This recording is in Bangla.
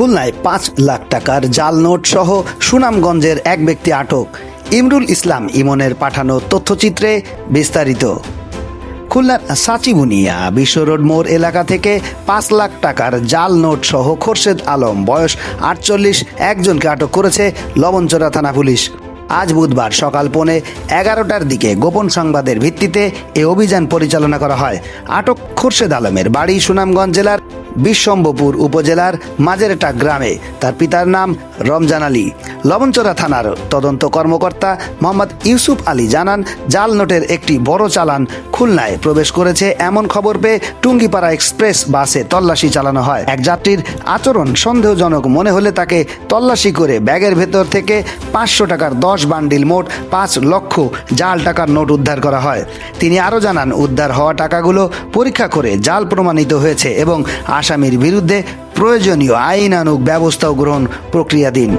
খুলনায় পাঁচ লাখ টাকার জাল নোট সহ সুনামগঞ্জের এক ব্যক্তি আটক। ইমরুল ইসলাম ইমনের পাঠানো তথ্যচিত্রে বিস্তারিত। খুলনার সাচিবুনিয়া বিশ্ব রোড মোড় এলাকা থেকে পাঁচ লাখ টাকার জাল নোট সহ খোরশেদ আলম বয়স আটচল্লিশ, একজনকে আটক করেছে লবণচোরা থানা পুলিশ। আজ বুধবার সকাল পৌনে এগারোটার দিকে গোপন সংবাদের ভিত্তিতে এ অভিযান পরিচালনা করা হয়। আটক খোরশেদ আলমের বাড়ি সুনামগঞ্জ জেলার বিশ্বম্বপুর উপজেলার মাঝেরটা গ্রামে। তার পিতার নাম রমজান আলী। লবণচোরা থানার তদন্ত কর্মকর্তা মোহাম্মদ ইউসুফ আলী জানান, জাল নোটের একটি বড় চালান খুলনায় প্রবেশ করেছে এমন খবর পেয়ে টুঙ্গিপাড়া এক্সপ্রেস বাসে তল্লাশি চালানো হয়। এক যাত্রীর আচরণ সন্দেহজনক মনে হলে তাকে তল্লাশি করে ব্যাগের ভেতর থেকে পাঁচশো টাকার দশ বান্ডিল মোট পাঁচ লক্ষ জাল টাকার নোট উদ্ধার করা হয়। তিনি আরও জানান, উদ্ধার হওয়া টাকাগুলো পরীক্ষা করে জাল প্রমাণিত হয়েছে এবং আসামির বিরুদ্ধে প্রয়োজনীয় আইনানুগ ব্যবস্থাও গ্রহণ প্রক্রিয়াধীন।